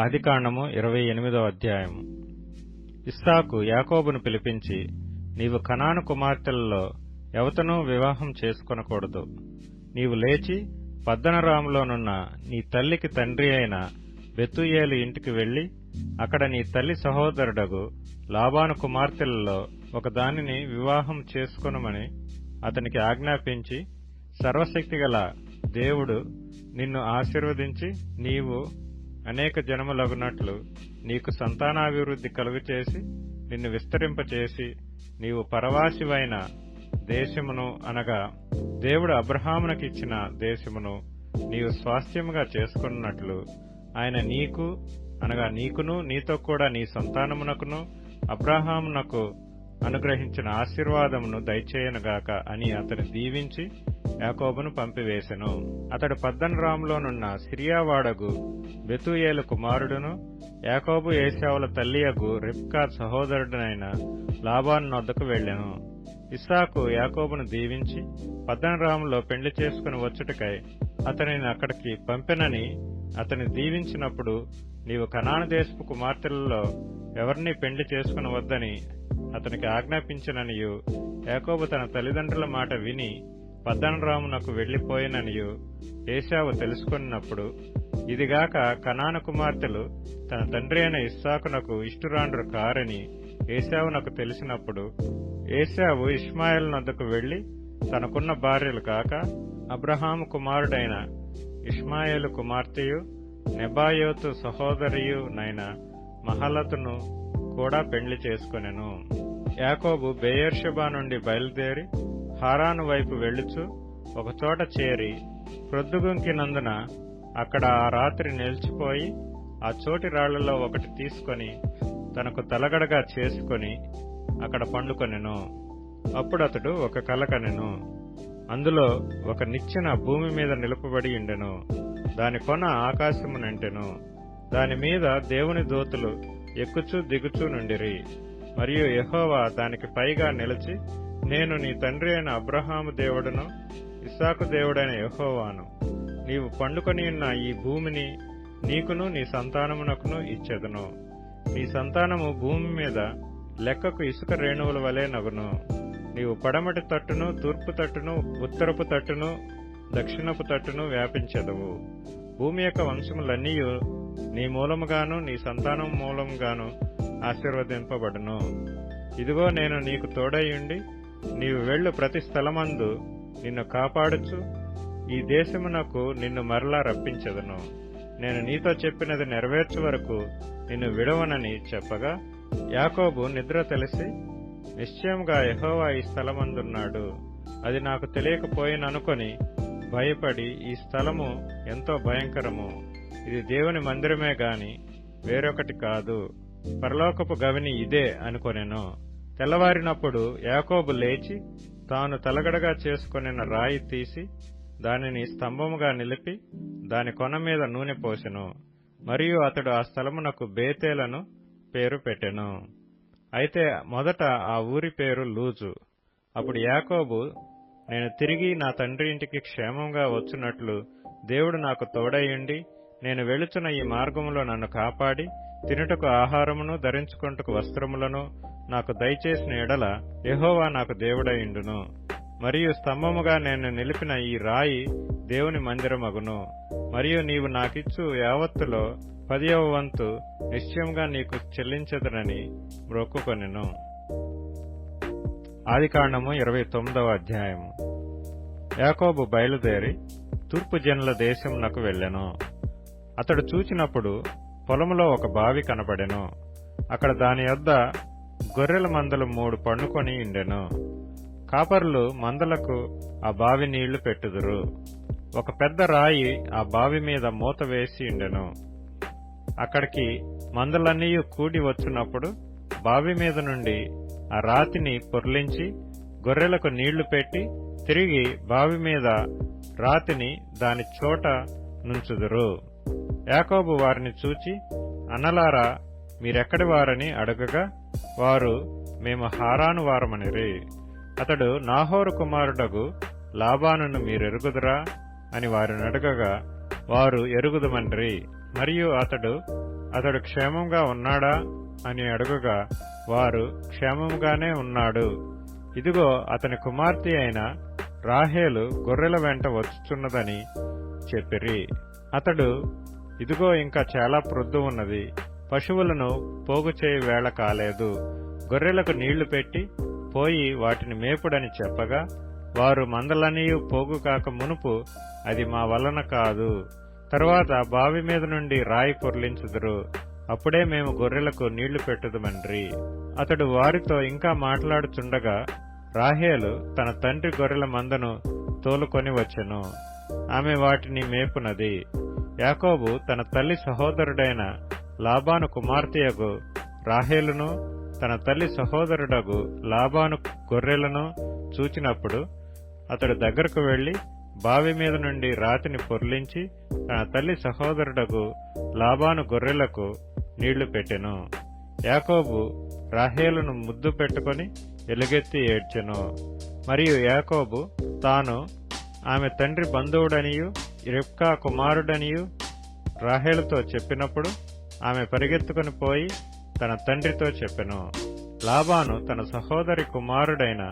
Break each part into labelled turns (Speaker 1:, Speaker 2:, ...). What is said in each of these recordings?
Speaker 1: ఆదికాండము ఇరవై ఎనిమిదో అధ్యాయము. ఇస్సాకు యాకోబును పిలిపించి నీవు కనాను కుమార్తెలలో ఎవతనూ వివాహం చేసుకొనకూడదు. నీవు లేచి పద్దనరాములోనున్న నీ తల్లికి తండ్రి అయిన బెతుయేలు ఇంటికి వెళ్ళి అక్కడ నీ తల్లి సహోదరుడగు లాబాను కుమార్తెలలో ఒకదానిని వివాహం చేసుకొనమని అతనికి ఆజ్ఞాపించి సర్వశక్తిగల దేవుడు నిన్ను ఆశీర్వదించి నీవు అనేక జనములగునట్లు నీకు సంతానాభివృద్ధి కలుగచేసి నిన్ను విస్తరింపచేసి నీవు పరవాసివైన దేశమును అనగా దేవుడు అబ్రహామునకిచ్చిన దేశమును నీవు స్వాస్థ్యముగా చేసుకున్నట్లు ఆయన నీకు అనగా నీకును నీతో కూడా నీ సంతానమునకును అబ్రహామునకు అనుగ్రహించిన ఆశీర్వాదమును దయచేయనుగాక అని అతని దీవించి యాకోబును పంపివేశెను అతడు పద్దనరాములోనున్న సిరియావాడగు బెతుయేలు కుమారుడును యాకోబు ఏశావుల తల్లియగు రిప్కా సహోదరుడనైన లాబాను నొద్దకు వెళ్ళెను ఇస్సాకు యాకోబును దీవించి పద్దనరాములో పెళ్ళి చేసుకుని వచ్చుటకై అతనిని అక్కడికి పంపెనని అతని దీవించినప్పుడు నీవు కనాను దేశపు కుమార్తెలలో ఎవరిని పెళ్ళి చేసుకుని వద్దని అతనికి ఆజ్ఞాపించిననియు యాకోబు తన తల్లిదండ్రుల మాట విని పద్దనరామునకు వెళ్ళిపోయిననియు ఏశావు తెలుసుకున్నప్పుడు ఇదిగాక కనాను కుమార్తెలు తన తండ్రి అయిన ఇస్సాకునకు ఇష్టురాండ్రు కారని ఏశావునకు తెలిసినప్పుడు ఏశావు ఇష్మాయిల్ నద్దకు వెళ్ళి తనకున్న భార్యలు కాక అబ్రహాము కుమారుడైన ఇష్మాయేలు కుమార్తెయు నెబాయోతు సహోదరియు నైన మహలతును కూడా పెళ్ళి చేసుకొనెను. యాకోబు బేయర్షబా నుండి బయలుదేరి హారాను వైపు వెళ్ళుచు ఒకచోట చేరి ప్రొద్దుగుంకినందున అక్కడ ఆ రాత్రి నిలిచిపోయి ఆ చోటి రాళ్ళలో ఒకటి తీసుకొని తనకు తలగడగా చేసుకొని అక్కడ పండుకొనెను అప్పుడతడు ఒక కలకనెను అందులో ఒక నిచ్చెన భూమి మీద నిలుపబడి ఉండెను. దాని కొన ఆకాశము నంటెను దాని మీద దేవుని దూతలు ఎక్కుచూ దిగుచూ నుండిరి. మరియు యహోవా దానికి పైగా నిలిచి నేను నీ తండ్రి అయిన అబ్రహాము దేవుడును ఇస్సాకు దేవుడైన యహోవాను. నీవు పండుకొని ఉన్న ఈ భూమిని నీకును నీ సంతానమునకును ఇచ్చెదను. నీ సంతానము భూమి మీద లెక్కకు ఇసుక రేణువుల వలె నగును. నీవు పడమటి తట్టును తూర్పు తట్టును ఉత్తరపు తట్టును దక్షిణపు తట్టును వ్యాపించెదవు. భూమి యొక్క వంశములన్నీ నీ మూలముగాను నీ సంతానం మూలముగాను ఆశీర్వదింపబడును. ఇదిగో నేను నీకు తోడయ్యుండి నీవు వెళ్ళు ప్రతి స్థలమందు నిన్ను కాపాడుచు. ఈ దేశమునకు నిన్ను మరలా రప్పించదును. నేను నీతో చెప్పినది నెరవేర్చు వరకు నిన్ను విడవనని చెప్పగా యాకోబు నిద్ర తెలిసి నిశ్చయంగా యహోవా ఈ స్థలమందున్నాడు. అది నాకు తెలియకపోయిననుకొని భయపడి ఈ స్థలము ఎంతో భయంకరము. ఇది దేవుని మందిరమే గాని వేరొకటి కాదు. పరలోకపు గవిని ఇదే అనుకొనెను. తెల్లవారినప్పుడు యాకోబు లేచి తాను తలగడగా చేసుకొనిన రాయి తీసి దానిని స్తంభముగా నిలిపి దాని కొన మీద నూనె పోసెను. మరియు అతడు ఆ స్థలమునకు బేతేలను పేరు పెట్టెను. అయితే మొదట ఆ ఊరి పేరు లూజు. అప్పుడు యాకోబు నేను తిరిగి నా తండ్రి ఇంటికి క్షేమంగా వచ్చినట్లు దేవుడు నాకు తోడయ్యుండి నేను వెళుచున్న ఈ మార్గములో నన్ను కాపాడి తినుటకు ఆహారమును ధరించుకుంటకు వస్త్రములను నాకు దయచేసిన ఎడల యహోవా నాకు దేవుడయుండును. మరియు స్తంభముగా నేను నిలిపిన ఈ రాయి దేవుని మందిరమగును. మరియు నీవు నాకిచ్చు యావత్తులో పదియవ వంతు నిశ్చయంగా నీకు చెల్లించదనని మ్రొక్కుకొనెను ఆదికాండము ఇరవై తొమ్మిదవ అధ్యాయము. యాకోబు బయలుదేరి తూర్పు జనుల దేశమునకు వెళ్ళెను. అతడు చూచినప్పుడు పొలంలో ఒక బావి కనబడెను. అక్కడ దాని యొద్ద గొర్రెల మందలు మూడు పండుకొని ఉండెను కాపర్లు మందలకు ఆ బావి నీళ్ళు పెట్టుదురు. ఒక పెద్ద రాయి ఆ బావి మీద మూత వేసి ఉండెను అక్కడికి మందలన్నీ కూడి వచ్చినప్పుడు బావి మీద నుండి ఆ రాతిని పొర్లించి గొర్రెలకు నీళ్ళు పెట్టి తిరిగి బావి మీద రాతిని దాని చోట నుంచుదురు. యాకోబు వారిని చూచి అన్నలారా మీరెక్కడి వారని అడగగా వారు మేము హారాను వారమనిరి. అతడు నాహోరు కుమారుడగు లాబానును మీరెరుగుదురా? అని వారిని అడగగా వారు ఎరుగుదమండ్రి మరియు అతడు అతడు క్షేమంగా ఉన్నాడా? అని అడుగగా వారు క్షేమంగానే ఉన్నాడు. ఇదిగో అతని కుమార్తె అయిన రాహేలు గొర్రెల వెంట వచ్చుచున్నదని చెప్పిరి. అతడు ఇదిగో ఇంకా చాలా ప్రొద్దు ఉన్నది. పశువులను పోగు చేయి వేళ కాలేదు. గొర్రెలకు నీళ్ళు పెట్టి పోయి వాటిని మేపుడని చెప్పగా వారు మందలనియు పోగు కాక మునుపు అది మా వలన కాదు. తరువాత బావి మీద నుండి రాయి పొర్లించుదురు. అప్పుడే మేము గొర్రెలకు నీళ్ళు పెట్టుదుమండ్రి. అతడు వారితో ఇంకా మాట్లాడుచుండగా రాహేలు తన తండ్రి గొర్రెల మందను తోలుకొని వచ్చెను. ఆమె వాటిని మేపునది. యాకోబు తన తల్లి సహోదరుడైన లాబాను కుమార్తెయగు రాహేలును తన తల్లి సహోదరుడగు లాబాను గొర్రెలను చూచినప్పుడు అతడు దగ్గరకు వెళ్ళి బావి మీద నుండి రాతిని పొర్లించి తన తల్లి సహోదరుడగు లాబాను గొర్రెలకు నీళ్ళు పెట్టెను. యాకోబు రాహేలును ముద్దు పెట్టుకొని ఎలుగెత్తి ఏడ్చెను. మరియు యాకోబు తాను ఆమె తండ్రి బంధువుడనియు రిప్కా కుమారుడనియు రాహేలుతో చెప్పినప్పుడు ఆమె పరిగెత్తుకుని పోయి తన తండ్రితో చెప్పెను. లాబాను తన సహోదరి కుమారుడైన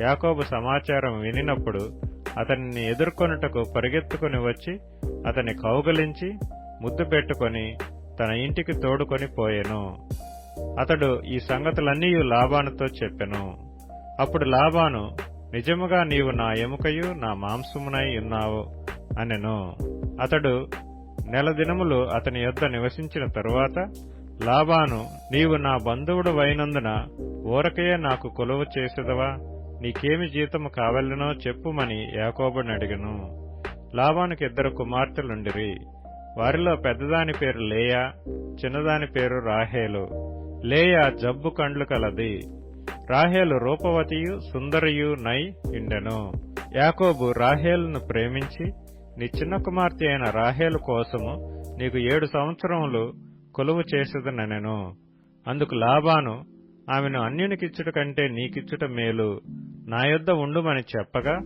Speaker 1: యాకోబు సమాచారం వినినప్పుడు అతనిని ఎదుర్కొనుటకు పరిగెత్తుకుని వచ్చి అతని కౌగలించి ముద్దు పెట్టుకొని తన ఇంటికి తోడుకొని పోయెను. అతడు ఈ సంగతులన్నీ లాబానుతో చెప్పెను. అప్పుడు లాబాను నిజముగా నీవు నా ఎముకయు నా మాంసమునై ఉన్నావు అనెను. అతడు నెల దినములు అతని యొద్ద నివసించిన తరువాత లాబాను నీవు నా బంధువుడు అయినందున ఊరకయే నాకు కొలువు చేసేదవా? నీకేమి జీతము కావలెనో చెప్పుమని యాకోబుని అడిగను. లాబానుకి ఇద్దరు కుమార్తెలుండిరి. వారిలో పెద్దదాని పేరు లేయా చిన్నదాని పేరు రాహేలు. లేయా జబ్బు కండ్లు కలది. రాహేలు రూపవతియు సుందరియు నై ఇండెను. యాకోబు రాహేలును ప్రేమించి నీ చిన్న కుమార్తె అయిన రాహేలు కోసము నీకు ఏడు సంవత్సరములు కొలువు చేసేదనెను అందుకు లాబాను ఆమెను అన్యునికిచ్చుట కంటే నీకిచ్చుట మేలు. నా యొద్ద ఉండుమని చెప్పగా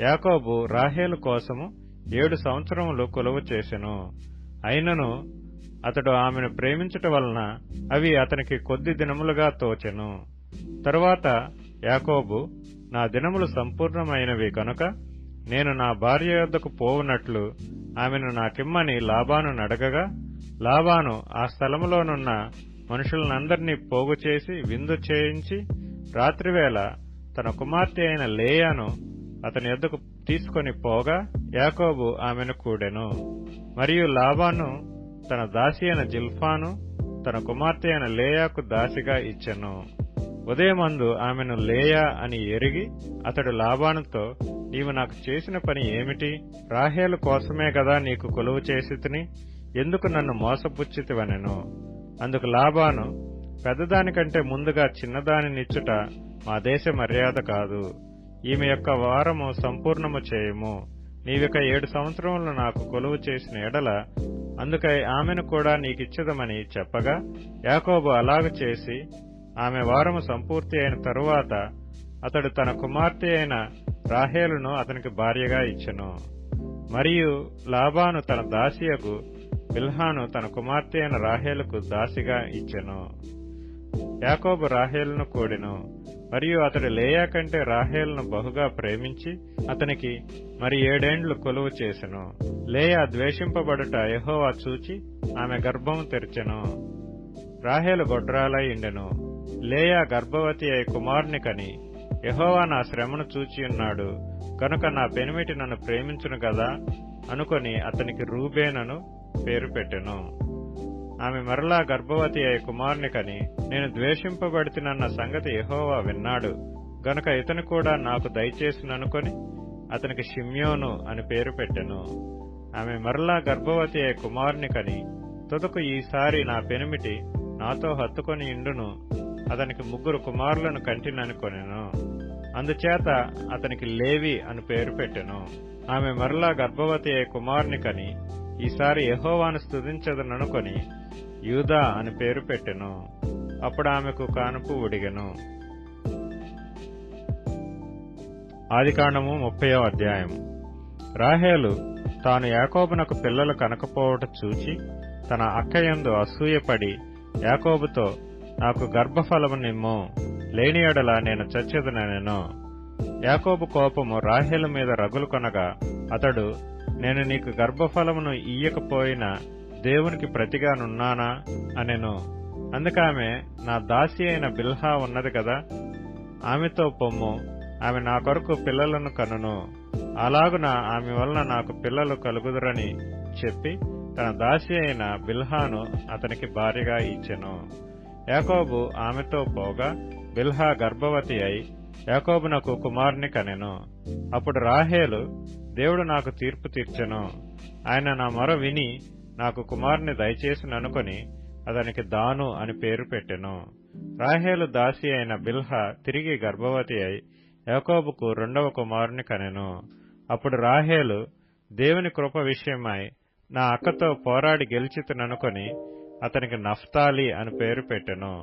Speaker 1: యాకోబు రాహేలు కోసము ఏడు సంవత్సరములు కొలువు చేసెను. అయినను అతడు ఆమెను ప్రేమించుట వలన అవి అతనికి కొద్ది దినములుగా తోచెను. తరువాత యాకోబు నా దినములు సంపూర్ణమైనవి కనుక నేను నా భార్య యొద్దకు పోవునట్లు ఆమెను నాకిమ్మని లాబాను నడగగా లాబాను ఆ స్థలములోనున్న మనుషులనందరినీ పోగు చేసి విందు చేయించి రాత్రివేళ తన కుమార్తె అయిన లేయాను అతని యొద్దకు తీసుకొని పోగా యాకోబు ఆమెను కూడెను. మరియు లాబాను తన దాసి అయిన జిల్ఫాను తన కుమార్తె అయిన లేయాకు దాసిగా ఇచ్చెను. ఉదయమందు ఆమెను లేయా అని ఎరిగి అతడు లాభానుతో నీవు నాకు చేసిన పని ఏమిటి? రాహేలు కోసమే కదా నీకు కొలువు చేసి ఎందుకు నన్ను మోసపుచ్చితివనెను? అందుకు లాభాను పెద్దదానికంటే ముందుగా చిన్నదానినిచ్చుట మా దేశ మర్యాద కాదు. ఈమె యొక్క వారము సంపూర్ణము చేయము. నీవిక ఏడు సంవత్సరములు నాకు కొలువు చేసిన ఎడల అందుకై ఆమెను కూడా నీకిచ్చదమని చెప్పగా యాకోబు అలాగ చేసి ఆమె వారము సంపూర్తి అయిన తరువాత అతడు తన కుమార్తె అయిన రాహేలును అతనికి భార్యగా ఇచ్చెను. మరియు లాబాను తన దాసియకు బిల్హాను తన కుమార్తె అయిన రాహేలుకు దాసిగా ఇచ్చెను. యాకోబు రాహేలును కూడెను. మరియు అతడు లేయా కంటే రాహేలును బహుగా ప్రేమించి అతనికి మరి ఏడేండ్లు కొలువు చేసెను. లేయా ద్వేషింపబడుట యహోవా చూచి ఆమె గర్భము తెరిచెను. రాహేలు గొడ్రాలై ఇండెను లేయా గర్భవతి అయి కుమారుని కని యహోవా నా శ్రమను చూచియున్నాడు కనుక నా పెనిమిటి నన్ను ప్రేమించును కదా అనుకొని అతనికి రూబేనను పేరు పెట్టెను. ఆమె మరలా గర్భవతి అయి కుమారుని కని నేను ద్వేషింపబడితినన్న సంగతి యహోవా విన్నాడు. గనుక ఇతను కూడా నాకు దయచేసిననుకొని అతనికి షిమ్యోను అని పేరు పెట్టెను. ఆమె మరలా గర్భవతి అయి కుమారుని కని తుదకు ఈసారి నా పెనిమిటి నాతో హత్తుకొని ఇండును. అతనికి ముగ్గురు కుమారులను కంటిననుకొనెను. అందుచేత అతనికి లేవి అని పేరు పెట్టెను. ఆమె మరలా గర్భవతి అయ్యే కుమారుని కని ఈసారి యహోవాను స్తుతించదననుకొని యూదా అని పేరు పెట్టెను. అప్పుడు ఆమెకు కానుపు ఉడిగెను. ఆదికాండము ముప్పయో అధ్యాయం రాహేలు తాను యాకోబునకు పిల్లలు కనకపోవట చూచి తన అక్కయందు అసూయపడి యాకోబుతో నాకు గర్భఫలము నిమ్ము లేని ఎడల నేను చచ్చేదనెను యాకోబు కోపము రాహేలు మీద రగులు కొనగా అతడు నేను నీకు గర్భఫలమును ఇయ్యకపోయినా దేవునికి ప్రతిగానున్నానా? అనెను. అందుకామె నా దాసి అయిన బిల్హా ఉన్నది కదా ఆమెతో పొమ్ము ఆమె నా కొరకు పిల్లలను కనును. అలాగున ఆమె వలన నాకు పిల్లలు కలుగుదురని చెప్పి తన దాసి అయిన బిల్హాను అతనికి భార్యగా ఇచ్చెను. యాకోబు ఆమెతో పోగా బిల్హా గర్భవతి అయి యాకోబునకు కుమారుని కనెను. అప్పుడు రాహేలు దేవుడు నాకు తీర్పు తీర్చెను. ఆయన నా మొర విని నాకు కుమారుని దయచేసిననుకొని అతనికి దాను అని పేరు పెట్టెను. రాహేలు దాసి అయిన బిల్హా తిరిగి గర్భవతి అయి యాకోబుకు రెండవ కుమారుని కనెను. అప్పుడు రాహేలు దేవుని కృప విషయమై నా అక్కతో పోరాడి గెలిచితననుకొని అతనికి నఫ్తాలి అని పేరు పెట్టెను.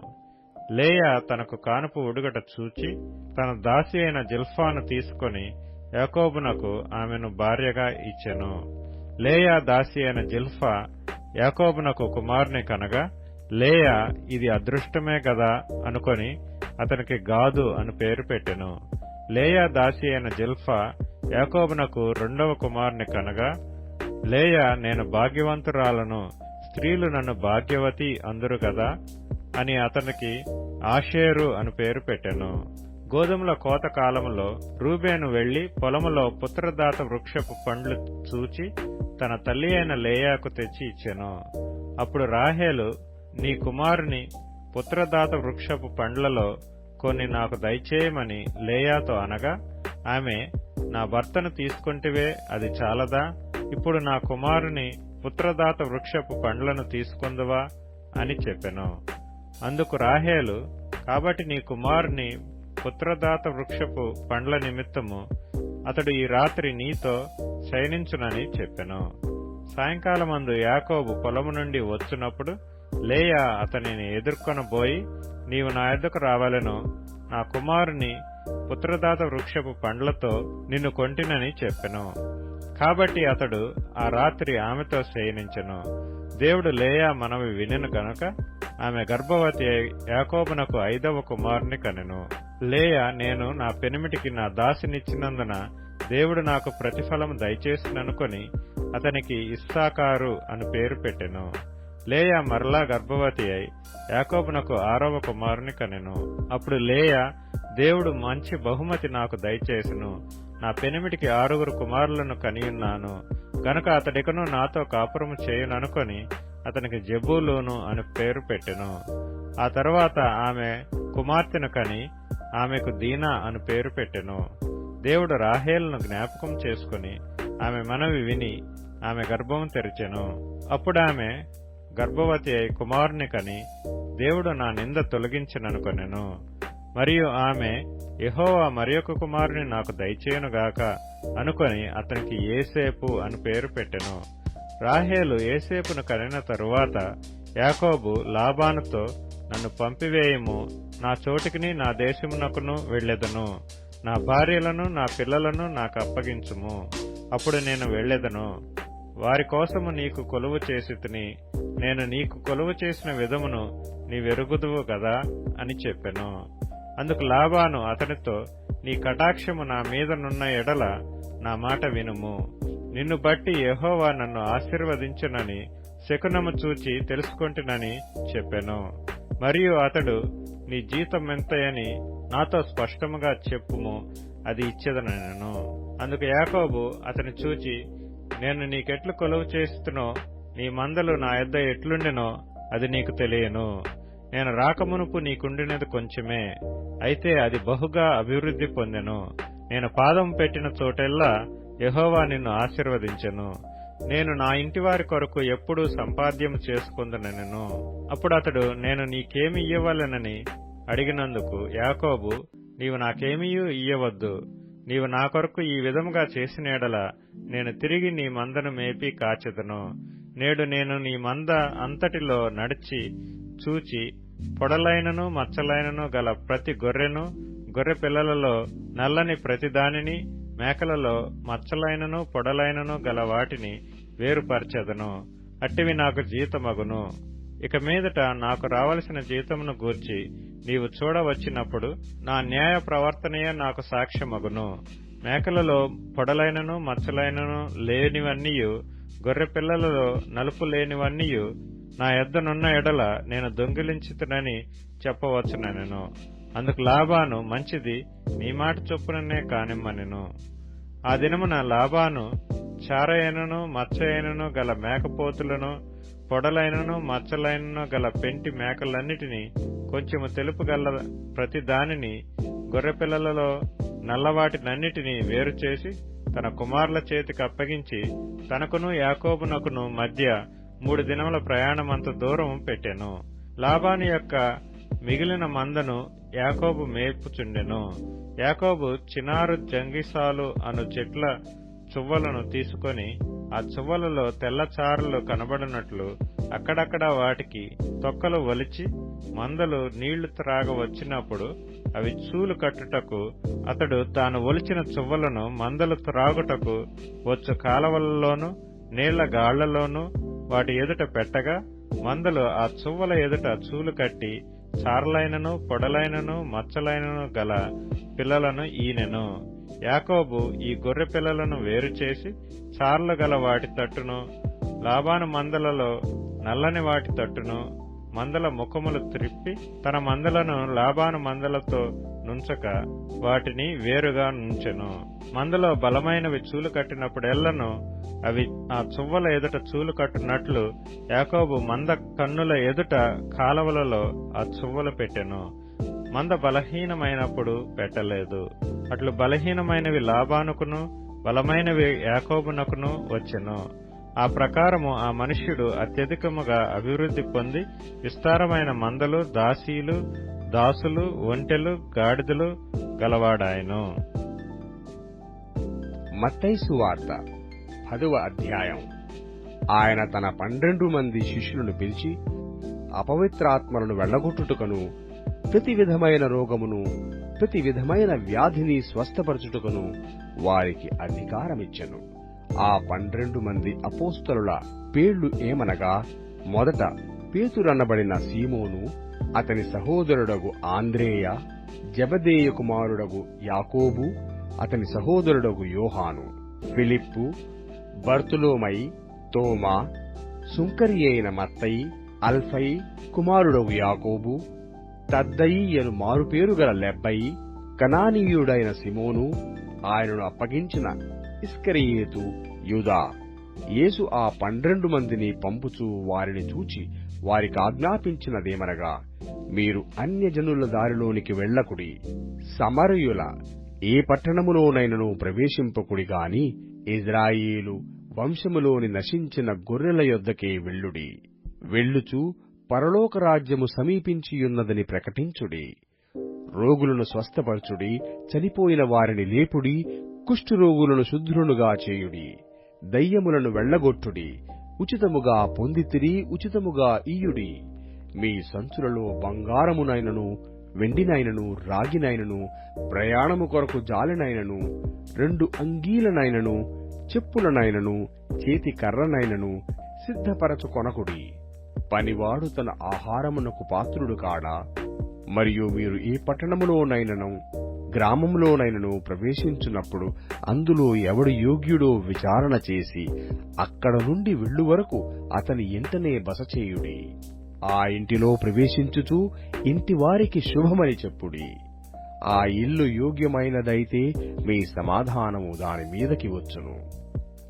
Speaker 1: లేయా తనకు కానుపు ఉడుగట చూచి తన దాసి అయిన జిల్ఫాను తీసుకొని యాకోబునకు ఆమెను భార్యగా ఇచ్చెను. లేయా దాసి అయిన జిల్ఫా యాకోబునకు కుమారుని కనగా లేయా ఇది అదృష్టమే కదా అనుకొని అతనికి గాదు అని పేరు పెట్టెను. లేయా దాసి అయిన జిల్ఫా యాకోబునకు రెండవ కుమారుని కనగా లేయా నేను భాగ్యవంతురాలను స్త్రీలు నన్ను భాగ్యవతి అందరు కదా అని అతనికి ఆషేరు అని పేరు పెట్టెను. గోధుమల కోత కాలంలో రూబేను వెళ్ళి పొలములో పుత్రదాత వృక్షపు పండ్లు చూచి తన తల్లి అయిన లేయాకు తెచ్చి ఇచ్చెను. అప్పుడు రాహేలు నీ కుమారుని పుత్రదాత వృక్షపు పండ్లలో కొన్ని నాకు దయచేయమని లేయాతో అనగా ఆమె నా భర్తను తీసుకుంటివే అది చాలదా? ఇప్పుడు నా కుమారుని పుత్రదాత వృక్షపు పండ్లను తీసుకుందువా అని చెప్పెను. అందుకు రాహేలు కాబట్టి నీ కుమారుని పుత్రదాత వృక్షపు పండ్ల నిమిత్తము అతడు ఈ రాత్రి నీతో శయనించునని చెప్పెను. సాయంకాలమందు యాకోబు పొలము నుండి వచ్చినప్పుడు లేయా అతనిని ఎదుర్కొనబోయి నీవు నా ఎద్దకు రావాలను నా కుమారుని పుత్రదాత వృక్షపు పండ్లతో నిన్ను కొంటినని చెప్పెను. కాబట్టి అతడు ఆ రాత్రి ఆమెతో శయనించెను. దేవుడు లేయా మనవి వినెను గనుక ఆమె గర్భవతి అయి యాకోబునకు ఐదవ కుమారుని కనెను. లేయా నేను నా పెనిమిటికి నా దాసినిచ్చినందున దేవుడు నాకు ప్రతిఫలం దయచేసిననుకొని అతనికి ఇస్సాకారు అని పేరు పెట్టెను. లేయా మరలా గర్భవతి అయి యాకోబునకు ఆరవ కుమారుని కనెను. అప్పుడు లేయా దేవుడు మంచి బహుమతి నాకు దయచేసును. నా పెనిమిటికి ఆరుగురు కుమారులను కనియున్నాను. గనుక అతడికను నాతో కాపురము చేయుననుకొని అతనికి జబూలూను అని పేరు పెట్టెను. ఆ తర్వాత ఆమె కుమార్తెను కని ఆమెకు దీనా అని పేరు పెట్టెను. దేవుడు రాహేలను జ్ఞాపకం చేసుకుని ఆమె మనవి విని ఆమె గర్భం తెరిచెను. అప్పుడామె గర్భవతి అయి కుమారుని కని దేవుడు నా నింద తొలగించిననుకొనెను. మరియు ఆమె యహోవా మరియొక కుమారుని నాకు దయచేయనుగాక అనుకొని అతనికి ఏసేపు అని పేరు పెట్టెను. రాహేలు ఏసేపును కనిన తరువాత యాకోబు లాబానుతో నన్ను పంపివేయము నా చోటికిని నా దేశమునకును వెళ్ళెదను నా భార్యలను నా పిల్లలను నాకు అప్పగించుము అప్పుడు నేను వెళ్ళెదను. వారి కోసము నీకు కొలువు చేసి నేను నీకు కొలువు చేసిన విధమును నీవెరుగుదువు కదా అని చెప్పెను. అందుకు లాబాను అతనితో నీ కటాక్షము నా మీదనున్న ఎడల నా మాట వినుము. నిన్ను బట్టి యహోవా నన్ను ఆశీర్వదించునని శకునము చూచి తెలుసుకుంటునని చెప్పెను. మరియు అతడు నీ జీతం ఎంతయని నాతో స్పష్టముగా చెప్పుము అది ఇచ్చేదనను అందుకు యాకోబు అతని చూచి నేను నీకెట్లు కొలువు చేస్తునో నీ మందలు నా యొద్ద ఎట్లుండెనో అది నీకు తెలియను. నేను రాకమునుపు నీకుండినది కొంచెమే అయితే అది బహుగా అభివృద్ధి పొందెను. నేను పాదం పెట్టిన చోటెల్లా యహోవా నిన్ను ఆశీర్వదించెను. నేను నా ఇంటివారి కొరకు ఎప్పుడూ సంపాద్యం చేసుకుందనెను అప్పుడు అతడు నేను నీకేమి ఇయ్యవలెనని అడిగినందుకు యాకోబు నీవు నాకేమీయూ ఇయ్యవద్దు. నీవు నా కొరకు ఈ విధముగా చేసిన ఎడల నేను తిరిగి నీ మందను మేపి కాచెదను. నేడు నేను నీ మంద అంతటిలో నడిచి చూచి పొడలైనను మచ్చలైనను గల ప్రతి గొర్రెను గొర్రె పిల్లలలో నల్లని ప్రతి దానిని మేకలలో మచ్చలైనను పొడలైనను గల వాటిని వేరుపరచెదను. అట్టివి నాకు జీతమగును. ఇక మీదట నాకు రావలసిన జీతమును గూర్చి నీవు చూడవచ్చినప్పుడు నా న్యాయ ప్రవర్తనయే నాకు సాక్ష్యమగును. మేకలలో పొడలైనను మచ్చలైనను లేనివన్నీయు గొర్రె పిల్లలలో నలుపు లేనివన్నీయు నా ఎద్దనున్న ఎడల నేను దొంగిలించుతునని చెప్పవచ్చునెను అందుకు లాభాను మంచిది నీ మాట చొప్పుననే కానిమ్మనెను. ఆ దినమున లాభాను చారయనను మచ్చయనను గల మేకపోతులను పొడలైనను మచ్చలైనను గల పెంటి మేకలన్నిటినీ కొంచెము తెలుపు గల ప్రతి దానిని గొర్రెపిల్లలలో నల్లవాటినన్నిటినీ వేరు చేసి తన కుమారుల చేతికి అప్పగించి తనకును యాకోబునకును మధ్య మూడు దినముల ప్రయాణమంత దూరం పెట్టెను. లాబాని యొక్క మిగిలిన మందను యాకోబు మేపుచుండెను. యాకోబు చినారు జంగిసాలు అను చెట్ల చువ్వలను తీసుకొని ఆ చువ్వలలో తెల్లచారలు కనబడినట్లు అక్కడక్కడ వాటికి తొక్కలు వలిచి మందలు నీళ్ళు త్రాగ వచ్చినప్పుడు అవి చూలు కట్టుటకు అతడు తాను ఒలిచిన చువ్వలను మందలు త్రాగుటకు వచ్చు కాలవలలోనూ నీళ్ళ గాళ్ళలోనూ వాటి ఎదుట పెట్టగా మందలు ఆ చువ్వల ఎదుట చూలు కట్టి చారలైనను పొడలైనను మచ్చలైనను గల పిల్లలను ఈనెను. యాకోబు ఈ గొర్రె పిల్లలను వేరు చేసి చార్లు గల వాటి తట్టును లాభాను మందలలో నల్లని వాటి తట్టును మందల ముఖములు త్రిప్పి తన మందలను లాభాను మందలతో నుంచక వాటిని వేరుగా నుంచెను. మందలో బలమైనవి చూలు కట్టినప్పుడెల్లను అవి ఆ చువ్వల ఎదుట చూలు కట్టునట్లు యాకోబు మంద కన్నుల ఎదుట కాలవలలో ఆ చువ్వలు పెట్టెను. మంద బలహీనమైనప్పుడు పెట్టలేదు. అట్లు బలహీనమైనవి లాభానుకును బలమైనవి యాకోబునకును వచ్చెను. ఆ ప్రకారము ఆ మనుష్యుడు అత్యధికముగా అభివృద్ధి పొంది విస్తారమైన మందలు దాసీలు దాసులు ఒంటెలు గాడిదలు గలవాడాయను.
Speaker 2: మత్తైసు వార్త పదవ అధ్యాయం. ఆయన తన పన్నెండు మంది శిష్యులను పిలిచి అపవిత్రాత్మలను వెళ్ళగొట్టుటకును ప్రతి విధమైన రోగమును ప్రతి విధమైన వ్యాధిని స్వస్థపరచుటకును వారికి అధికారమిచ్చెను. ఆ పన్నెండు మంది అపోస్తలుల పేళ్ళు ఏమనగా మొదట పేతురన్నబడిన సీమోను అతని సహోదరుడగు ఆంద్రేయ జబదేయ కుమారుడగు యాకోబు అతని సహోదరుడగు యోహాను ఫిలిప్పు బర్తులోమై తోమా సుంకరి అయిన మత్తయి అల్ఫై కుమారుడవు యాకోబు తద్దయి అను మారుపేరు గల లెబ్బయి కనానీయుడైన సిమోను ఆయనను అప్పగించిన ఇస్కరియేతు యుదా. యేసు ఆ పన్నెండు మందిని పంపుచూ వారిని చూచి వారికి ఆజ్ఞాపించినదేమనగా మీరు అన్యజనుల దారిలోనికి వెళ్ళకుడి సమరయుల ఏ పట్టణములోనైనను ప్రవేశింపకుడి గాని ఇజ్రాయేలు వంశములోని నశించిన గొర్రెల యొద్దకే వెళ్ళుడి. వెళ్ళుచు పరలోక రాజ్యము సమీపించియున్నదని ప్రకటించుడి. రోగులను స్వస్థపరచుడి చనిపోయిన వారిని లేపుడి కుష్ఠరోగులను శుద్ధులుగా చేయుడి. దయ్యములను వెళ్ళగొట్టుడి ఉచితముగా పొందితిరి ఉచితముగా ఇయుడి మీ సంచులలో బంగారమునైనను వెండినైనను రాగినైనను ప్రయాణము కొరకు జాలినైనను రెండు అంగీలనైనను చెప్పులనైనను చేతి కర్రనైనను సిద్ధపరచు కొనకుడి. పనివాడు తన ఆహారమునకు పాత్రుడు కాడా? మరియు మీరు ఏ పట్టణములోనైనను గ్రామంలోనైనను ప్రవేశించినప్పుడు అందులో ఎవడు యోగ్యుడో విచారణ చేసి అక్కడ నుండి వెళ్ళు వరకు అతని ఇంటనే బస చేయుడి ఆ ఇంటిలో ప్రవేశించుచు ఇంటి వారికి శుభమని చెప్పుడి. ఆ ఇల్లు యోగ్యమైనదైతే మీ సమాధానము దాని మీదకి వచ్చును.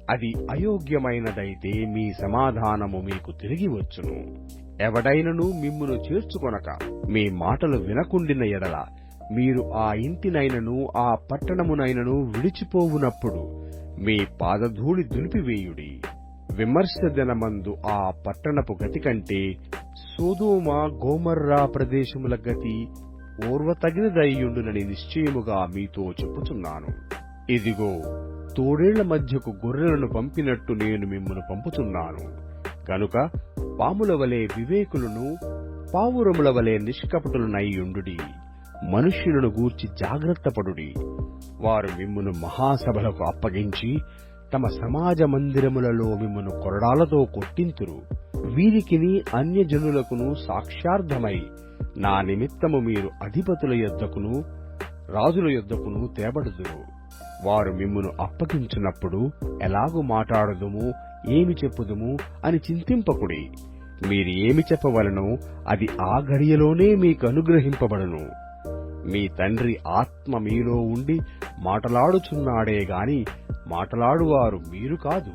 Speaker 2: అది అయోగ్యమైనదైతే మీ సమాధానము మీకు తిరిగి వచ్చును. ఎవడైనను మిమ్మును చేర్చుకొనక మీ మాటలు వినకుండిన ఎడల మీరు ఆ ఇంటినైనను ఆ పట్టణమునైనను విడిచిపోవునప్పుడు మీ పాదధూళి దులిపివేయుడి. విమర్శ దినమందు ఆ పట్టణపు గతి కంటే సోదోమ గోమర్రా ప్రదేశముల గతి ఓర్వతగినదయ్యుండునని నిశ్చయముగా మీతో చెప్పుచున్నాను. ఇదిగో తోడేళ్ళ మధ్యకు గొర్రెలను పంపినట్టు నేను మిమ్మను పంపుతున్నాను కనుక పాముల వలె వివేకులను పావురముల వలె నిష్కపటులనయ్యుండుడి. మనుష్యులను గూర్చి జాగ్రత్తపడుడి. వారు మిమ్మును మహాసభలకు అప్పగించి తమ సమాజ మందిరములలో మిమ్మను కొరడాలతో కొట్టింతురు. వీరికిని అన్యజనులకును సాక్ష్యార్థమై నా నిమిత్తము మీరు అధిపతుల యొద్దకును రాజుల యొద్దకును తేబడుదురు. వారు మిమ్మును అప్పగించినప్పుడు ఎలాగు మాట్లాడదుము ఏమి చెప్పుదుము అని చింతింపకుడి. మీరు ఏమి చెప్పవలనో అది ఆ ఘడియలోనే మీకు అనుగ్రహింపబడును. మీ తండ్రి ఆత్మ మీలో ఉండి మాటలాడుచున్నాడే గాని మాటలాడువారు మీరు కాదు.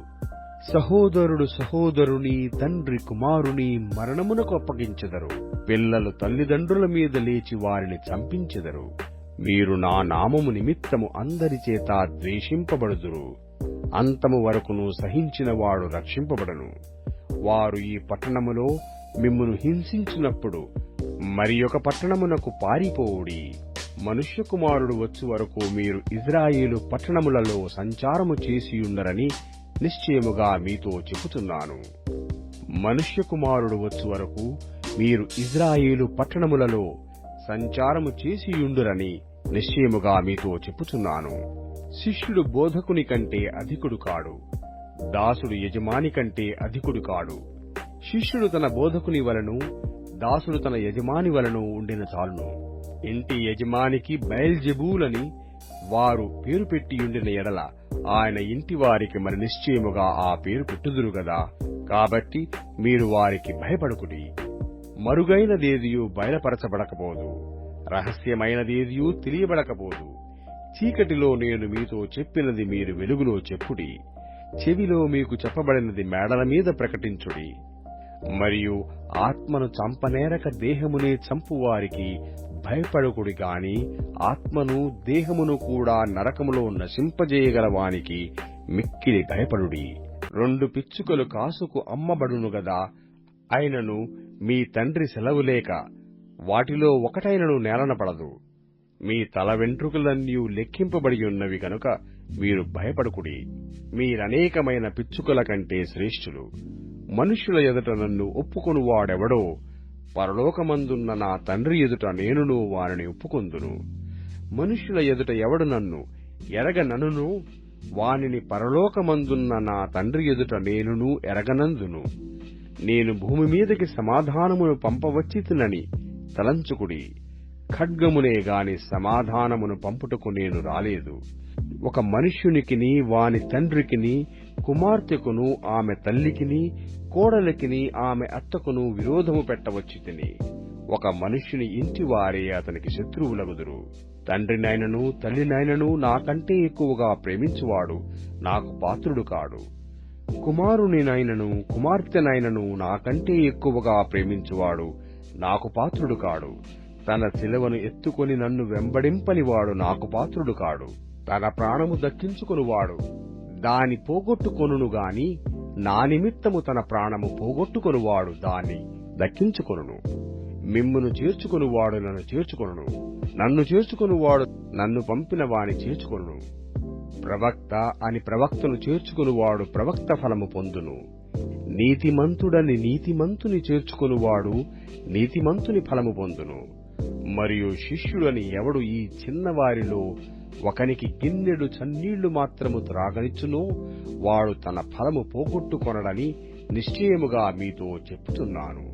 Speaker 2: సహోదరుడు సహోదరుని తండ్రి కుమారుని మరణమునకు అప్పగించెదరు. పిల్లలు తల్లిదండ్రుల మీద లేచి వారిని చంపించెదరు. మీరు నా నామము నిమిత్తము అందరి చేత ద్వేషింపబడుదురు. అంతము వరకును సహించిన వాడు రక్షింపబడను. వారు ఈ పట్టణములో మిమ్మును హింసించినప్పుడు మరి ఒక పట్టణమునకు పారిపోవుడి. మనుష్య కుమారుడు వచ్చు వరకు మీరు ఇజ్రాయేలు పట్టణములలో సంచారము చేసియుండరని నిశ్చయముగా మీతో చెబుతున్నాను. మనుష్య కుమారుడు వచ్చు వరకు మీరు ఇజ్రాయేలు పట్టణములలో సంచారము చేసియుండురని నిశ్చయముగా మీతో చెప్పుచున్నాను శిష్యుడు బోధకుని కంటే అధికుడు కాడు. దాసుడు యజమాని కంటే అధికుడు కాడు. శిష్యుడు తన బోధకుని వలను దాసుడు తన యజమాని వలను ఉండిన చాలును. ఇంటి యజమానికి బయల్జెబూలని వారు పేరు పెట్టియుండిన ఎడల ఆయన ఇంటి వారికి మరి నిశ్చయముగా ఆ పేరు పెట్టుదురు గదా. కాబట్టి మీరు వారికి భయపడకుడి. మరుగైనదేదియు బయలుపరచబడకపోదు. రహస్యమైనదేదియు తెలియబడకపోదు. చీకటిలో నేను మీతో చెప్పినది మీరు వెలుగులో చెప్పుడి. చెవిలో మీకు చెప్పబడినది మేడల మీద ప్రకటించుడి. మరియు ఆత్మను చంపనేరక దేహమునే చంపువారికి భయపడకుడి గాని ఆత్మను దేహమును కూడా నరకములో నశింపజేయగలవానికి మిక్కిలి భయపడుడి. రెండు పిచ్చుకలు కాసుకు అమ్మబడును గదా అయినను మీ తండ్రి సెలవు లేక వాటిలో ఒకటైనను నేలన పడదు. మీ తల వెంట్రుకలన్నీ లెక్కింపబడి ఉన్నవి గనుక మీరు భయపడకుడి. మీరనేకమైన పిచ్చుకల కంటే శ్రేష్ఠులు. మనుష్యుల ఎదుట నన్ను ఒప్పుకొనువాడెవడో వాడెవడో పరలోకమందున్న నా తండ్రి ఎదుట నేనును వారిని ఒప్పుకొందును. మనుష్యుల ఎదుట ఎవడు నన్ను ఎరగననును వానిని పరలోకమందున్న నా తండ్రి ఎదుట నేనును ఎరగనందును. నేను భూమి మీదకి సమాధానమును పంపవచ్చితునని తలంచుకుడి. ఖడ్గమునే గాని సమాధానమును పంపుటకు నేను రాలేదు. ఒక మనుష్యునికిని వాని తండ్రికిని కుమార్తెకును ఆమె తల్లికిని కోడలికిని ఆమె అత్తకును విరోధము పెట్టవచ్చి తిని ఒక మనుష్యుని ఇంటి వారే అతనికి శత్రువులగుదురు. తండ్రినైనను తల్లినైనను నాకంటే ఎక్కువగా ప్రేమించువాడు నాకు పాత్రుడు కాడు. కుమారునినైనను కుమార్తెనైనను నాకంటే ఎక్కువగా ప్రేమించువాడు నాకు పాత్రుడు కాడు. తన శిలవను ఎత్తుకొని నన్ను వెంబడింపనివాడు నాకు పాత్రుడు కాడు. తన ప్రాణము దక్కించుకొనువాడు. దాని పోగొట్టుకొనును గాని నా నిమిత్తము తన ప్రాణము పోగొట్టుకొనువాడు దాన్ని దక్కించుకొనును మిమ్మును చేర్చుకొనువాడు నన్ను చేర్చుకొనును. నన్ను చేర్చుకొనువాడు నన్ను పంపిన వాని చేర్చుకొనును. ప్రవక్త అని ప్రవక్తను చేర్చుకొనువాడు ప్రవక్త ఫలము పొందును. నీతిమంతుడని నీతిమంతుని చేర్చుకొనువాడు నీతిమంతుని ఫలము పొందును. మరియు శిష్యుడని ఎవడు ఈ చిన్నవారిలో ఒకనికి గిన్నెడు చన్నీళ్ళు మాత్రము త్రాగనిచ్చును వాడు తన ఫలము పోగొట్టుకొనడని నిశ్చయముగా మీతో చెప్తున్నాను